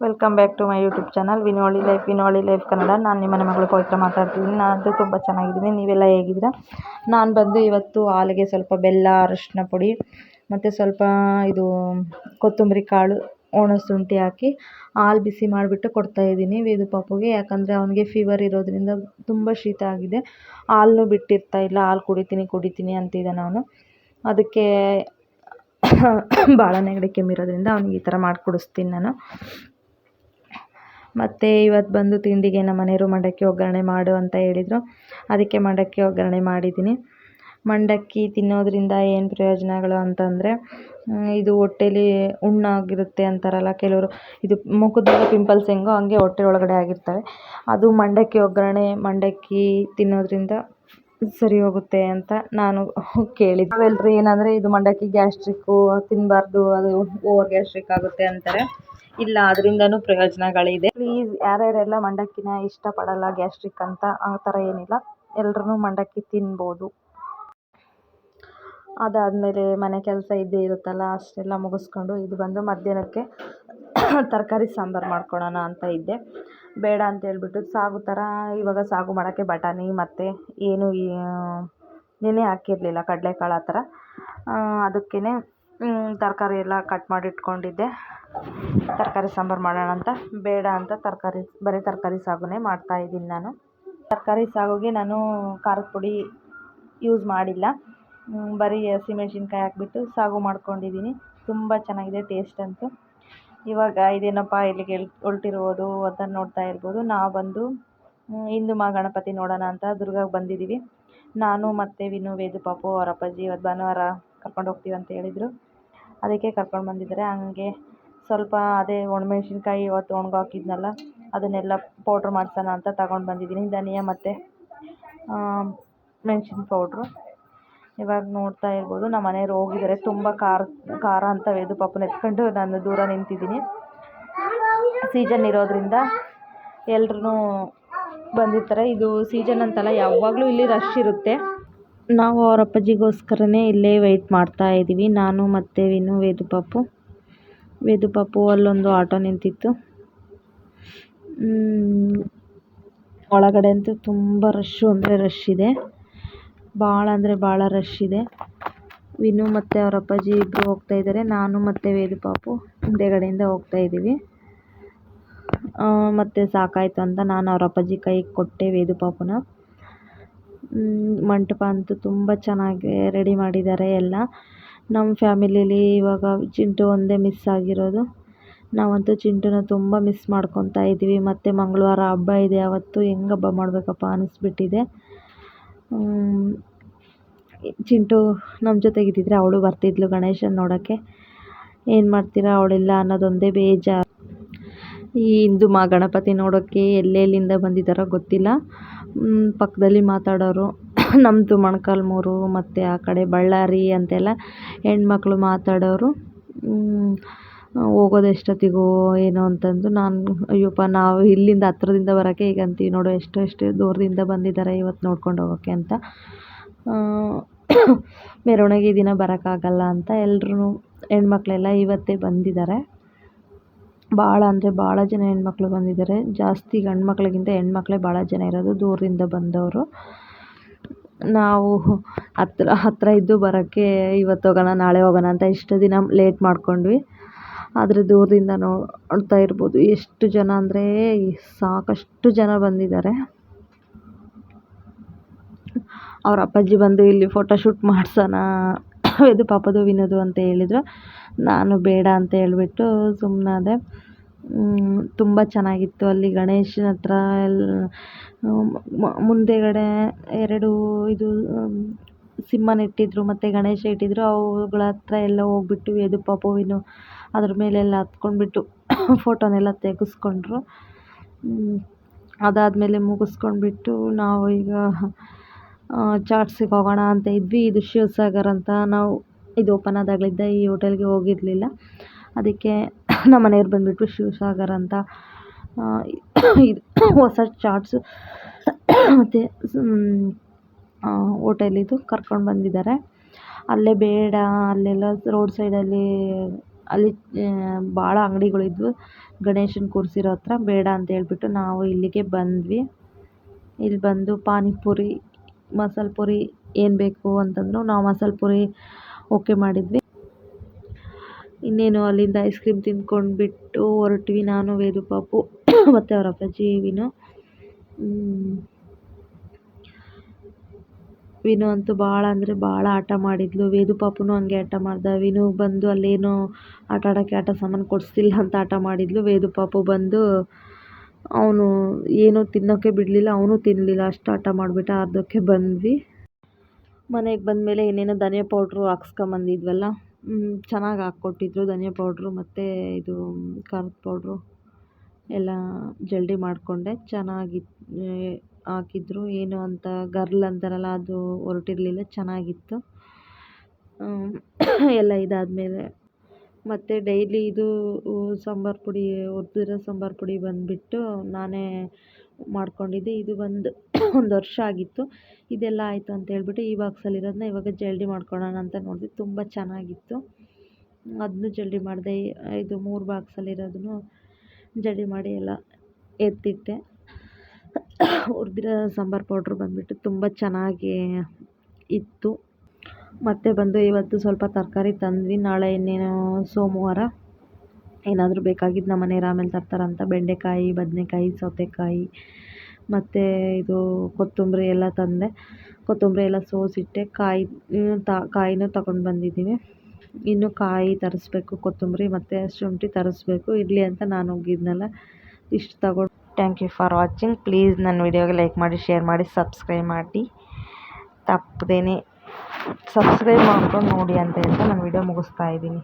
Welcome back to my YouTube channel Vinoli life Vinoli life Kannada ನಾನು ನಿಮ್ಮ ಮಗಳು ಪವಿತ್ರ ಮಾತಾಡ್ತಿದ್ದೀನಿ. ನಾನಂತೂ ತುಂಬ ಚೆನ್ನಾಗಿದ್ದೀನಿ. ನೀವೆಲ್ಲ ಹೇಗಿದ್ದೀರಾ? ನಾನು ಬಂದು ಇವತ್ತು ಹಾಲಿಗೆ ಸ್ವಲ್ಪ ಬೆಲ್ಲ, ಅರಶಿನ ಪುಡಿ, ಮತ್ತು ಸ್ವಲ್ಪ ಇದು ಕೊತ್ತಂಬರಿ ಕಾಳು ಒಣ ಶುಂಠಿ ಹಾಕಿ ಹಾಲು ಬಿಸಿ ಮಾಡಿಬಿಟ್ಟು ಕೊಡ್ತಾಯಿದ್ದೀನಿ ವೇದು ಪಾಪುಗೆ ಯಾಕಂದರೆ ಅವನಿಗೆ ಫೀವರ್ ಇರೋದರಿಂದ ತುಂಬ ಶೀತ ಆಗಿದೆ. ಹಾಲು ಬಿಟ್ಟಿರ್ತಾ ಇಲ್ಲ. ಹಾಲು ಕುಡಿತೀನಿ ಕುಡಿತೀನಿ ಅಂತಿದ್ದಾನೆ ಅವನು ಅದಕ್ಕೆ ಭಾಳ ನೆಗಡಿ ಕೆಮ್ಮಿರೋದ್ರಿಂದ ಅವ್ನಿಗೆ ಈ ಥರ ಮಾಡಿಕೊಡಿಸ್ತೀನಿ ನಾನು. ಮತ್ತು ಇವತ್ತು ಬಂದು ತಿಂಡಿಗೆ ನಮ್ಮ ಮನೆಯವರು ಮಂಡಕ್ಕಿ ಒಗ್ಗರಣೆ ಮಾಡು ಅಂತ ಹೇಳಿದರು. ಅದಕ್ಕೆ ಮಂಡಕ್ಕಿ ಒಗ್ಗರಣೆ ಮಾಡಿದ್ದೀನಿ. ಮಂಡಕ್ಕಿ ತಿನ್ನೋದ್ರಿಂದ ಏನು ಪ್ರಯೋಜನಗಳು ಅಂತಂದರೆ ಇದು ಹೊಟ್ಟೇಲಿ ಹುಣ್ಣಾಗಿರುತ್ತೆ ಅಂತಾರಲ್ಲ ಕೆಲವರು. ಇದು ಮುಖದಲ್ಲಿ ಪಿಂಪಲ್ಸ್ ಹೆಂಗೋ ಹಂಗೆ ಹೊಟ್ಟೆ ಒಳಗಡೆ ಆಗಿರ್ತವೆ. ಅದು ಮಂಡಕ್ಕಿ ಒಗ್ಗರಣೆ, ಮಂಡಕ್ಕಿ ತಿನ್ನೋದ್ರಿಂದ ಸರಿ ಹೋಗುತ್ತೆ ಅಂತ ನಾನು ಕೇಳಿದ್ದೆ. ನಾವೆಲ್ಲರೂ ಏನಂದರೆ ಇದು ಮಂಡಕ್ಕಿ ಗ್ಯಾಸ್ಟ್ರಿಕ್ಕು ತಿನ್ನಬಾರ್ದು ಅದು ಓವರ್ ಗ್ಯಾಸ್ಟ್ರಿಕ್ ಆಗುತ್ತೆ ಅಂತಾರೆ. ಇಲ್ಲ, ಅದರಿಂದನೂ ಪ್ರಯೋಜನಗಳಿದೆ. ಪ್ಲೀಸ್ ಯಾರ್ಯಾರೆಲ್ಲ ಮಂಡಕ್ಕಿನ ಇಷ್ಟಪಡಲ್ಲ ಗ್ಯಾಸ್ಟ್ರಿಕ್ ಅಂತ, ಆ ಥರ ಏನಿಲ್ಲ. ಎಲ್ರೂ ಮಂಡಕ್ಕಿ ತಿನ್ಬೋದು. ಅದಾದಮೇಲೆ ಮನೆ ಕೆಲಸ ಇದ್ದೇ ಇರುತ್ತಲ್ಲ, ಅಷ್ಟೆಲ್ಲ ಮುಗಿಸ್ಕೊಂಡು ಇದು ಬಂದು ಮಧ್ಯಾಹ್ನಕ್ಕೆ ತರಕಾರಿ ಸಾಂಬಾರು ಮಾಡ್ಕೊಳ್ಳೋಣ ಅಂತ ಇದ್ದೆ. ಬೇಡ ಅಂತ ಹೇಳ್ಬಿಟ್ಟು ಸಾಗು ಥರ ಇವಾಗ ಸಾಗು ಮಾಡೋಕ್ಕೆ ಬಟಾಣಿ ಮತ್ತು ಏನು ನೆನೆ ಹಾಕಿರಲಿಲ್ಲ ಕಡಲೆಕಾಳು ಆ ಥರ ಅದಕ್ಕೇ ತರಕಾರಿ ಎಲ್ಲ ಕಟ್ ಮಾಡಿ ಇಟ್ಕೊಂಡಿದ್ದೆ ತರಕಾರಿ ಸಾಂಬಾರು ಮಾಡೋಣ ಅಂತ, ಬೇಡ ಅಂತ ತರಕಾರಿ, ಬರೀ ತರಕಾರಿ ಸಾಗುನೇ ಮಾಡ್ತಾಯಿದ್ದೀನಿ ನಾನು. ತರಕಾರಿ ಸಾಗುಗೆ ನಾನು ಖಾರದ ಪುಡಿ ಯೂಸ್ ಮಾಡಿಲ್ಲ. ಬರೀ ಹಸಿಮೆಣ್ಸಿನ್ಕಾಯಿ ಹಾಕ್ಬಿಟ್ಟು ಸಾಗು ಮಾಡ್ಕೊಂಡಿದ್ದೀನಿ. ತುಂಬ ಚೆನ್ನಾಗಿದೆ ಟೇಸ್ಟ್ ಅಂತೂ. ಇವಾಗ ಇದೇನಪ್ಪ, ಇಲ್ಲಿಗೆ ಹೊಲ್ಟಿರ್ಬೋದು ಅಂತ ನೋಡ್ತಾ ಇರ್ಬೋದು. ನಾವು ಬಂದು ಹಿಂದೂ ಮಹಾಗಣಪತಿ ನೋಡೋಣ ಅಂತ ದುರ್ಗಾಗೆ ಬಂದಿದ್ದೀವಿ ನಾನು ಮತ್ತು ವಿನು, ವೇದು, ಪಾಪು, ಅವರ ಅಪ್ಪಾಜಿ ಇವತ್ತು ಭಾನುವಾರ ಕರ್ಕೊಂಡು ಹೋಗ್ತೀವಿ ಅಂತ ಹೇಳಿದರು. ಅದಕ್ಕೆ ಕರ್ಕೊಂಡು ಬಂದಿದ್ದಾರೆ. ಹಂಗೆ ಸ್ವಲ್ಪ ಅದೇ ಒಣಮೆಣ್ಸಿನ್ಕಾಯಿ ಇವತ್ತು ಒಣಗಾಕಿದ್ನಲ್ಲ ಅದನ್ನೆಲ್ಲ ಪೌಡ್ರ್ ಮಾಡ್ಸೋಣ ಅಂತ ತಗೊಂಡು ಬಂದಿದ್ದೀನಿ. ಧನಿಯಾ ಮತ್ತು ಮೆಣ್ಸಿನ ಪೌಡ್ರು ಇವಾಗ ನೋಡ್ತಾ ಇರ್ಬೋದು, ನಮ್ಮ ಮನೆಯವ್ರು ಹೋಗಿದ್ದಾರೆ. ತುಂಬ ಖಾರ ಖಾರ ಅಂತ ವೇದು ಪಾಪನ ಎತ್ಕೊಂಡು ನಾನು ದೂರ ನಿಂತಿದ್ದೀನಿ. ಸೀಸನ್ ಇರೋದ್ರಿಂದ ಎಲ್ರೂ ಬಂದಿರ್ತಾರೆ. ಇದು ಸೀಸನ್ ಅಂತಲ್ಲ, ಯಾವಾಗಲೂ ಇಲ್ಲಿ ರಶ್ ಇರುತ್ತೆ. ನಾವು ಅವ್ರ ಅಪ್ಪಾಜಿಗೋಸ್ಕರನೇ ಇಲ್ಲೇ ವೇಯ್ಟ್ ಮಾಡ್ತಾ ಇದ್ದೀವಿ. ನಾನು ಮತ್ತು ವಿನು, ವೇದು ಪಾಪು. ವೇದು ಪಾಪು ಅಲ್ಲೊಂದು ಆಟೋ ನಿಂತಿತ್ತು. ಒಳಗಡೆ ಅಂತೂ ತುಂಬ ರಶ್ಶು ಅಂದರೆ ರಶ್ ಇದೆ. ಭಾಳ ಅಂದರೆ ಭಾಳ ರಶ್ ಇದೆ. ವಿನು ಮತ್ತು ಅವ್ರ ಅಪ್ಪಾಜಿ ಇಬ್ಬರು ಹೋಗ್ತಾ ಇದ್ದಾರೆ. ನಾನು ಮತ್ತು ವೇದು ಪಾಪು ಹಿಂದೆಗಡೆಯಿಂದ ಹೋಗ್ತಾ ಇದ್ದೀವಿ. ಮತ್ತು ಸಾಕಾಯಿತು ಅಂತ ನಾನು ಅವ್ರ ಅಪ್ಪಾಜಿ ಕೈಗೆ ಕೊಟ್ಟೆ ವೇದು ಪಾಪುನ. ಮಂಟಪ ಅಂತೂ ತುಂಬ ಚೆನ್ನಾಗಿ ರೆಡಿ ಮಾಡಿದ್ದಾರೆ ಎಲ್ಲ. ನಮ್ಮ ಫ್ಯಾಮಿಲೀಲಿ ಇವಾಗ ಚಿಂಟು ಒಂದೇ ಮಿಸ್ ಆಗಿರೋದು. ನಾವಂತೂ ಚಿಂಟುನ ತುಂಬ ಮಿಸ್ ಮಾಡ್ಕೊತಾ ಇದ್ದೀವಿ. ಮತ್ತು ಮಂಗಳವಾರ ಹಬ್ಬ ಇದೆ. ಅವತ್ತು ಹೆಂಗೆ ಹಬ್ಬ ಮಾಡಬೇಕಪ್ಪ ಅನ್ನಿಸ್ಬಿಟ್ಟಿದೆ ಚಿಂಟು ನಮ್ಮ ಜೊತೆಗಿದ್ದಿದ್ರೆ ಅವಳು ಬರ್ತಿದ್ಲು ಗಣೇಶನ ನೋಡೋಕ್ಕೆ. ಏನು ಮಾಡ್ತೀರಾ ಅವಳಿಲ್ಲ ಅನ್ನೋದೊಂದೇ ಬೇಜಾರು. ಈ ಹಿಂದೂ ಮಾ ಗಣಪತಿ ನೋಡೋಕ್ಕೆ ಎಲ್ಲೆಲ್ಲಿಂದ ಬಂದಿದ್ದಾರೋ ಗೊತ್ತಿಲ್ಲ. ಪಕ್ಕದಲ್ಲಿ ಮಾತಾಡೋರು ನಮ್ಮದು ಮೊಣಕಾಲ್ಮೂರು ಮತ್ತು ಆ ಕಡೆ ಬಳ್ಳಾರಿ ಅಂತೆಲ್ಲ ಹೆಣ್ಮಕ್ಳು ಮಾತಾಡೋರು. ಹೋಗೋದು ಎಷ್ಟೊತ್ತಿಗೋ ಏನೋ ಅಂತಂದು ನಾನು, ಅಯ್ಯಪ್ಪ, ನಾವು ಇಲ್ಲಿಂದ ಹತ್ರದಿಂದ ಬರೋಕ್ಕೆ ಈಗ ಅಂತೀವಿ ನೋಡು, ಎಷ್ಟು ಎಷ್ಟು ದೂರದಿಂದ ಬಂದಿದ್ದಾರೆ ಇವತ್ತು ನೋಡ್ಕೊಂಡು ಹೋಗೋಕ್ಕೆ ಅಂತ. ಮೆರವಣಿಗೆ ದಿನ ಬರೋಕ್ಕಾಗಲ್ಲ ಅಂತ ಎಲ್ರೂ ಹೆಣ್ಮಕ್ಳೆಲ್ಲ ಇವತ್ತೇ ಬಂದಿದ್ದಾರೆ. ಭಾಳ ಅಂದರೆ ಭಾಳ ಜನ ಹೆಣ್ಮಕ್ಳು ಬಂದಿದ್ದಾರೆ. ಜಾಸ್ತಿ ಗಂಡು ಮಕ್ಳಿಗಿಂತ ಹೆಣ್ಮಕ್ಳೇ ಭಾಳ ಜನ ಇರೋದು ದೂರದಿಂದ ಬಂದವರು. ನಾವು ಹತ್ರ ಹತ್ತಿರ ಇದ್ದು ಬರೋಕ್ಕೆ ಇವತ್ತು ಹೋಗೋಣ, ನಾಳೆ ಹೋಗೋಣ ಅಂತ ಇಷ್ಟು ದಿನ ಲೇಟ್ ಮಾಡ್ಕೊಂಡ್ವಿ. ಆದರೆ ದೂರದಿಂದ ನೋಡ್ತಾ ಇರ್ಬೋದು. ಎಷ್ಟು ಜನ ಅಂದರೆ ಸಾಕಷ್ಟು ಜನ ಬಂದಿದ್ದಾರೆ. ಅವ್ರ ಅಪ್ಪಾಜಿ ಬಂದು ಇಲ್ಲಿ ಫೋಟೋ ಶೂಟ್ ಮಾಡಿಸೋಣ ಇದು ಪಾಪದು ವಿನೋದು ಅಂತ ಹೇಳಿದ್ರು. ನಾನು ಬೇಡ ಅಂತ ಹೇಳಿಬಿಟ್ಟು ಸುಮ್ಮನಾದೆ ತುಂಬ ಚೆನ್ನಾಗಿತ್ತು ಅಲ್ಲಿ ಗಣೇಶನ ಹತ್ರ ಎಲ್ಲ ಮುಂದೆಗಡೆ ಎರಡು ಇದು ಸಿಂಹನ ಇಟ್ಟಿದ್ರು, ಮತ್ತು ಗಣೇಶ ಇಟ್ಟಿದ್ರು. ಅವುಗಳ ಹತ್ರ ಎಲ್ಲ ಹೋಗ್ಬಿಟ್ಟು ಯದುಪಾಪ ವಿನೋ ವಿನು ಅದ್ರ ಮೇಲೆಲ್ಲ ಹತ್ಕೊಂಡ್ಬಿಟ್ಟು ಫೋಟೋನೆಲ್ಲ ತೆಗೆಸ್ಕೊಂಡ್ರು. ಅದಾದಮೇಲೆ ಮುಗಿಸ್ಕೊಂಡ್ಬಿಟ್ಟು ನಾವು ಈಗ ಚಾಟ್ಸಿಗೆ ಹೋಗೋಣ ಅಂತ ಇದ್ವಿ. ಇದು ಶಿವಸಾಗರ್ ಅಂತ ನಾವು ಇದು ಓಪನ್ ಆದಾಗಲಿದ್ದ ಈ ಹೋಟೆಲ್ಗೆ ಹೋಗಿರಲಿಲ್ಲ. ಅದಕ್ಕೆ ನಮ್ಮ ಮನೆಯವ್ರು ಬಂದುಬಿಟ್ಟು ಶಿವಸಾಗರ್ ಅಂತ. ಇದು ಹೊಸ ಚಾಟ್ಸು ಮತ್ತು ಹೋಟೆಲಿದು ಕರ್ಕೊಂಡು ಬಂದಿದ್ದಾರೆ. ಅಲ್ಲೇ ಬೇಡ, ಅಲ್ಲೆಲ್ಲ ರೋಡ್ ಸೈಡಲ್ಲಿ ಅಲ್ಲಿ ಭಾಳ ಅಂಗಡಿಗಳಿದ್ವು. ಗಣೇಶನ ಕೂರಿಸಿರೋ ಹತ್ರ ಬೇಡ ಅಂತ ಹೇಳ್ಬಿಟ್ಟು ನಾವು ಇಲ್ಲಿಗೆ ಬಂದ್ವಿ. ಇಲ್ಲಿ ಬಂದು ಪಾನಿಪುರಿ ಮಸಾಲೆ ಪುರಿ ಏನು ಬೇಕು ಅಂತಂದರು ನಾವು ಮಸಾಲೆ ಪುರಿ ಓಕೆ ಮಾಡಿದ್ವಿ. ಇನ್ನೇನು ಅಲ್ಲಿಂದ ಐಸ್ ಕ್ರೀಮ್ ತಿಂದ್ಕೊಂಡ್ಬಿಟ್ಟು ಹೊರಟ್ವಿ ನಾನು, ವೇದು ಪಾಪು ಮತ್ತು ಅವರ ಅಪ್ಪಾಜಿ, ವಿನು. ವಿನು ಅಂತೂ ಭಾಳ ಅಂದರೆ ಭಾಳ ಆಟ ಮಾಡಿದ್ಲು. ವೇದು ಪಾಪುನು ಹಂಗೆ ಆಟ ಮಾಡ್ದ. ವಿನು ಬಂದು ಅಲ್ಲೇನೋ ಆಟ ಆಡೋಕ್ಕೆ ಆಟ ಸಾಮಾನು ಕೊಡಿಸ್ತಿಲ್ಲ ಅಂತ ಆಟ ಮಾಡಿದ್ಲು. ವೇದು ಪಾಪು ಬಂದು ಅವನು ಏನೂ ತಿನ್ನೋಕ್ಕೆ ಬಿಡಲಿಲ್ಲ, ಅವನು ತಿನ್ನಲಿಲ್ಲ ಅಷ್ಟು ಹಠ ಮಾಡಿಬಿಟ್ಟ ಅದಕ್ಕೆ ಬಂದ್ವಿ. ಮನೆಗೆ ಬಂದಮೇಲೆ ಏನೇನೋ ಧನಿಯ ಪೌಡ್ರು ಹಾಕ್ಸ್ಕೊಂಬಂದಿದ್ವಲ್ಲ ಚೆನ್ನಾಗಿ ಹಾಕ್ಕೊಟ್ಟಿದ್ರು ಧನಿಯಾ ಪೌಡ್ರು ಮತ್ತು ಇದು ಖಾರದ ಪೌಡ್ರು. ಎಲ್ಲ ಜಲ್ಡಿ ಮಾಡಿಕೊಂಡೆ. ಚೆನ್ನಾಗಿ ಹಾಕಿದ್ರು. ಏನು ಅಂತ ಗರ್ಲ್ ಅಂತಾರಲ್ಲ, ಅದು ಹೊರಟಿರ್ಲಿಲ್ಲ. ಚೆನ್ನಾಗಿತ್ತು. ಎಲ್ಲ ಇದಾದಮೇಲೆ ಮತ್ತು ಡೈಲಿ ಇದು ಸಾಂಬಾರು ಪುಡಿ ಹುರ್ದಿರೋ ಸಾಂಬಾರು ಪುಡಿ ಬಂದುಬಿಟ್ಟು ನಾನೇ ಮಾಡ್ಕೊಂಡಿದ್ದೆ. ಇದು ಬಂದು ಒಂದು ವರ್ಷ ಆಗಿತ್ತು. ಇದೆಲ್ಲ ಆಯಿತು ಅಂತ ಹೇಳ್ಬಿಟ್ಟು ಈ ಬಾಕ್ಸಲ್ಲಿರೋದನ್ನ ಇವಾಗ ಜಲ್ಡಿ ಮಾಡ್ಕೊಳ್ಳೋಣ ಅಂತ ನೋಡಿದೆ. ತುಂಬ ಚೆನ್ನಾಗಿತ್ತು. ಅದನ್ನು ಜಲ್ಡಿ ಮಾಡಿದೆ. ಇದು ಮೂರು ಬಾಕ್ಸಲ್ಲಿರೋದನ್ನು ಜಲ್ಡಿ ಮಾಡಿ ಎಲ್ಲ ಎತ್ತಿಟ್ಟೆ. ಹುರ್ದಿರೋ ಸಾಂಬಾರು ಪೌಡ್ರ್ ಬಂದುಬಿಟ್ಟು ತುಂಬ ಚೆನ್ನಾಗಿ ಇತ್ತು. ಮತ್ತು ಬಂದು ಇವತ್ತು ಸ್ವಲ್ಪ ತರಕಾರಿ ತಂದ್ವಿ. ನಾಳೆ ಇನ್ನೇನು ಸೋಮವಾರ ಏನಾದರೂ ಬೇಕಾಗಿದ್ದು ನಮ್ಮ ಮನೆಯವ್ರು ಆಮೇಲೆ ತರ್ತಾರಂತ. ಬೆಂಡೆಕಾಯಿ, ಬದನೆಕಾಯಿ, ಸೌತೆಕಾಯಿ ಮತ್ತು ಇದು ಕೊತ್ತಂಬರಿ ಎಲ್ಲ ತಂದೆ. ಕೊತ್ತಂಬರಿ ಎಲ್ಲ ಸೋಸಿಟ್ಟೆ. ಕಾಯಿ ತ, ಕಾಯಿನೂ ತಗೊಂಡು ಬಂದಿದ್ದೀನಿ ಇನ್ನು ಕಾಯಿ ತರಿಸ್ಬೇಕು, ಕೊತ್ತಂಬರಿ ಮತ್ತು ಶುಂಠಿ ತರಿಸ್ಬೇಕು. ಇರಲಿ ಅಂತ ನಾನು ಹೋಗಿದ್ನಲ್ಲ, ಇಷ್ಟು ತಗೊಂಡು thank you for watching please ನನ್ನ ವಿಡಿಯೋಗೆ ಲೈಕ್ ಮಾಡಿ ಶೇರ್ ಮಾಡಿ ಸಬ್ಸ್ಕ್ರೈಬ್ ಮಾಡಿ. ತಪ್ಪದೇನೆ ಸಬ್ಸ್ಕ್ರೈಬ್ ಮಾಡ್ಕೊಂಡು ನೋಡಿ ಅಂತ ಹೇಳ್ತಾ ನಾನು ವಿಡಿಯೋ ಮುಗಿಸ್ತಾ ಇದ್ದೀನಿ.